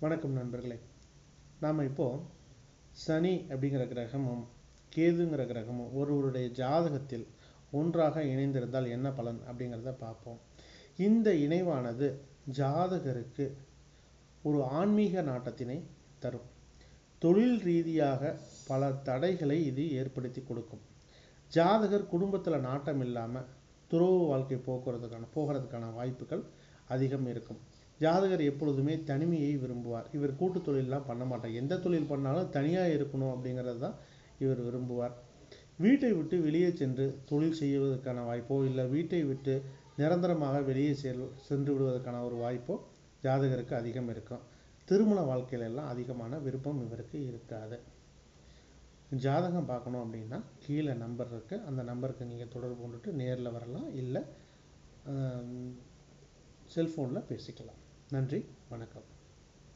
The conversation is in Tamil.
வணக்கம் நண்பர்களே. நாம் இப்போது சனி அப்படிங்கிற கிரகமும் கேதுங்கிற கிரகமும் ஒருவருடைய ஜாதகத்தில் ஒன்றாக இணைந்திருந்தால் என்ன பலன் அப்படிங்கிறத பார்ப்போம். இந்த இணைவானது ஜாதகருக்கு ஒரு ஆன்மீக நாட்டத்தினை தரும். தொழில் ரீதியாக பல தடைகளை இது ஏற்படுத்தி கொடுக்கும். ஜாதகர் குடும்பத்தில் நாட்டம் இல்லாமல் துறவு வாழ்க்கை போக்குறதுக்கான போகிறதுக்கான வாய்ப்புகள் அதிகம் இருக்கும். ஜாதகர் எப்பொழுதுமே தனிமையை விரும்புவார். இவர் கூட்டு தொழிலெலாம் பண்ண மாட்டார். எந்த தொழில் பண்ணாலும் தனியாக இருக்கணும் அப்படிங்கிறது தான் இவர் விரும்புவார். வீட்டை விட்டு வெளியே சென்று தொழில் செய்வதற்கான வாய்ப்போ இல்லை வீட்டை விட்டு நிரந்தரமாக வெளியே செல் சென்று விடுவதற்கான ஒரு வாய்ப்போ ஜாதகருக்கு அதிகம் இருக்கும். திருமண வாழ்க்கையிலெல்லாம் அதிகமான விருப்பம் இவருக்கு இருக்காது. ஜாதகம் பார்க்கணும் அப்படின்னா கீழே நம்பர் இருக்குது அந்த நம்பருக்கு நீங்கள் தொடர்பு கொண்டுட்டு நேரில் வரலாம். இல்லை செல்ஃபோனில் பேசிக்கலாம். நன்றி வணக்கம்.